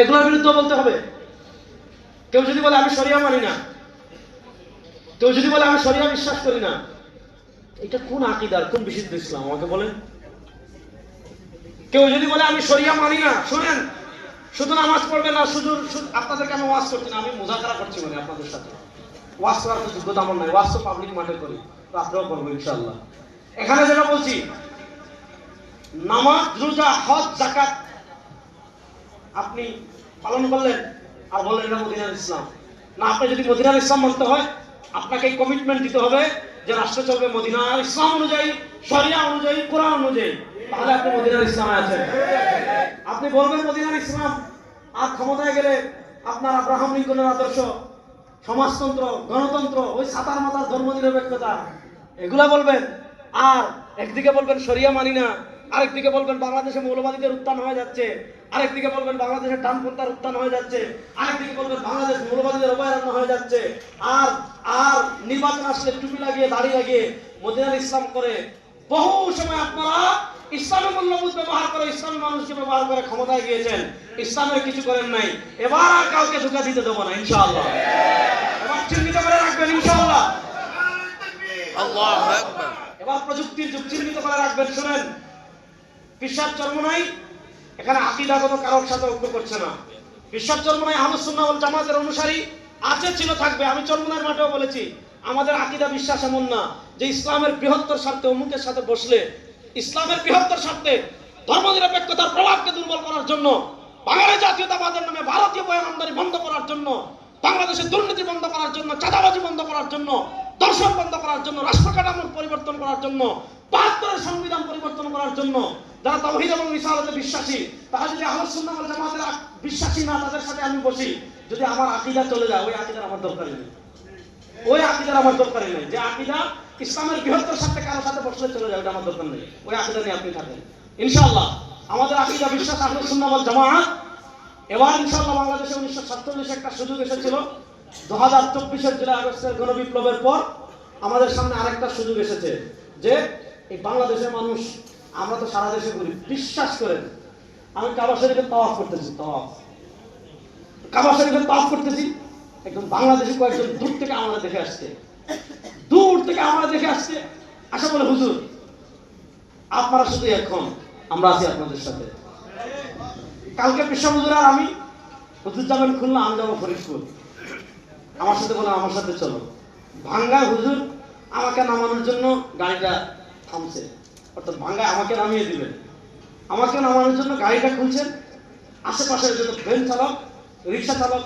এগুলোর বিরুদ্ধে বলতে হবে। কেউ যদি বলে, আমি শরিয়া মানি না। কেউ যদি বলে, আমি শরিয়া বিশ্বাস করি না। এটা কোন আকিদার, কোন বিশুদ্ধ ইসলাম? আমাকে বলেন। কেউ যদি বলে, আমি শরিয়া মানি না। শুনেন, শুধু নামাজ পড়বে না, শুধু আপনাদেরকে আমি ওয়াজ করছি না, আমি মোজাকারা করছি মানে আপনাদের সাথে। ওয়াজ করার তো যোগ্যতা আমার নাই, ওয়াজ তো পাবলিক মাঠে করি। রাত্রেও করব ইনশাল্লাহ এখানে যেটা বলছি, নামাজ, রোজা, হজ জাকাত আপনি পালন করলেন আর বললেন এটা মদিনার ইসলাম। না, আপনি যদি মদিনার ইসলাম মানতে হয়, আপনাকে কমিটমেন্ট দিতে হবে যে রাষ্ট্র চলবে মদিনার ইসলাম অনুযায়ী, শরিয়া অনুযায়ী, কোরআন অনুযায়ী। তাহলে আপনি মদিনার ইসলামে আছেন। আপনি বলবেন মদিনার ইসলাম আর ক্ষমতায় গেলে আপনার আব্রাহাম লিঙ্কনের আদর্শ, সমাজতন্ত্র, গণতন্ত্র, ওই সাতার মাতার ধর্ম নিরপেক্ষতা, এগুলা বলবেন। আর একদিকে বলবেন শরিয়া মানি না আরেকদিকে বলবেন বাংলাদেশে মৌলবাদীদের উত্থান হয়ে যাচ্ছে আরেকদিকে বলবেন বাংলাদেশের ডানপন্থার উত্থান হয়ে যাচ্ছে আরেকদিকে বলবেন বাংলাদেশ মৌলবাদীদের অভয়ারণ্য হয়ে যাচ্ছে। আর আর নির্বাচন আসলে টুপি লাগিয়ে দাড়ি লাগিয়ে মদিনার ইসলাম করে বহু সময় আপনারা ইসলামের মূল্যবোধ ব্যবহার করে ইসলামী মানুষকে ব্যবহার করে ক্ষমতায় গিয়েছেন। ইসলামের কিছু করেন নাই। এবার আর কাউকে ধোকা দিতে দেবো না ইনশাআল্লাহ। এবার চিহ্নিত করে রাখবেন ইনশাআল্লাহ। এবার প্রযুক্তির যুগ চিহ্নিত করে রাখবেন শুনেন। বিশ্বাস জন্ম নাই, এখানে আকিদাগত কারোর সাথে ঐক্য করছে না। বিশ্বাস জন্ম নাই আহমদুল্লাহ জামাতের অনুসারী আছে, ছিল, থাকবে। আমি চরমনার মাঠেও বলেছি, আমাদের আকিদা বিশ্বাস এমন না যে ইসলামের বৃহত্তর স্বার্থে অমুকের সাথে বসলে, ইসলামের বৃহত্তর স্বার্থে ধর্মনিরপেক্ষতার প্রভাবকে দুর্বল করার জন্য, বাঙালি জাতীয়তাবাদের নামে ভারতীয় বয়ান আমদানি বন্ধ করার জন্য, বাংলাদেশের দুর্নীতি বন্ধ করার জন্য, চাঁদাবাজি বন্ধ করার জন্য দর্শন বন্ধ করার জন্য, রাষ্ট্র কাঠামোর পরিবর্তন করার জন্য, বাহাত্তরের সংবিধান পরিবর্তন করার জন্য যারা তাওহীদ এবং রিসালাতে বিশ্বাসী, তারা যদি আহমদ ওয়াল জামাতের বিশ্বাসী না, তাদের সাথে আমি বসি, যদি আমার আকিদা চলে যায়, ওই আকীদার আমার দরকারই নেই। ওই আকীদার আমার দরকারই নেই। যে আকিদা ইসলামের বৃহত্তর সাথে কারও সাথে বসলে চলে যায় ওটা আমার দরকার নেই। ওই আকিদা নিয়ে আপনি থাকেন। ইনশাআল্লাহ, আমাদের আকিদা বিশ্বাস আহমদ সুন্নাহ জামাত। এবার ইনশাআল্লাহ বাংলাদেশে উনিশশো সাতচল্লিশে একটা সুযোগ এসেছিল। দু হাজার চব্বিশের জুলাই আগস্টের গণবিপ্লবের পর আমাদের সামনে আরেকটা সুযোগ এসেছে, যে এই বাংলাদেশের মানুষ আমরা তো সারা দেশে করি বিশ্বাস করেন, আমি কাবা শরীফে তাওয়াফ করতেছি, তাওয়াফ। কাবা শরীফে তাওয়াফ করতেছি একদম বাংলাদেশি কয়েকজন দূর থেকে আমরা দেখে আসছে। দূর থেকে আমরা দেখে আসছে। আশা বলে হুজুর, আপনারা শুধু এখন, আমরা আছি আপনাদের সাথে। কালকে পেশা হুজুর আর আমি, হুজুর যাবেন খুলনা, আমি যাব ফরিদপুর। আমার সাথে বলে আমার সাথে চলো। ভাঙ্গা হুজুর আমাকে নামানোর জন্য গাড়িটা থামছে। অর্থাৎ ভাঙ্গায় আমাকে নামিয়ে দিবেন আমাকে নামানোর জন্য গাড়িটা খুলছেন। আশেপাশে যত ভ্যান চালক, রিক্সা চালক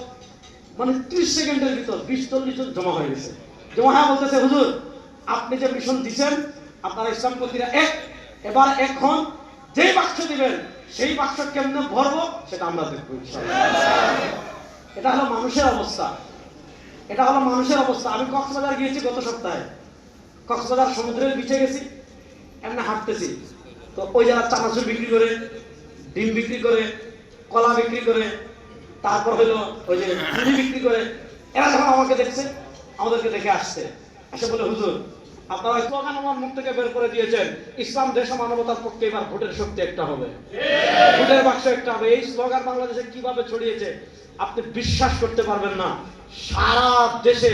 মানে ত্রিশ সেকেন্ডের ভিতর বিশ চল্লিশ জন জমা হয়ে গেছে। জমা হয়ে বলতেছে, হুজুর, আপনি যে মিশন দিচ্ছেন আপনারা ইসলামপন্থীরা এক, এবার এখন যেই বাক্স দিবেন, সেই বাক্স কেমনে ভরবো সেটা আমরা দেখব এটা হলো মানুষের অবস্থা। এটা হলো মানুষের অবস্থা। আমি কক্সবাজার গিয়েছি গত সপ্তাহে। কক্সবাজার সমুদ্রের বিচে গেছি। এমনি হাঁটতেছি। তো ওই যারা চানাচুর বিক্রি করে, ডিম বিক্রি করে, কলা বিক্রি করে, তারপর হলো ওই যে মুড়ি বিক্রি করে, এরা যখন আমাকে দেখছে, আমাদেরকে দেখে আসছে। এসে বলে, হুজুর, আপনারা স্লোগান আমার মুখ থেকে বের করে দিয়েছেন। ইসলাম, দেশ মানবতার পক্ষে এবার ভোটের শক্তি একটা হবে। ভোটের বাক্স একটা হবে। এই স্লোগান বাংলাদেশে কীভাবে ছড়িয়েছে, আপনি বিশ্বাস করতে পারবেন না। সারা দেশে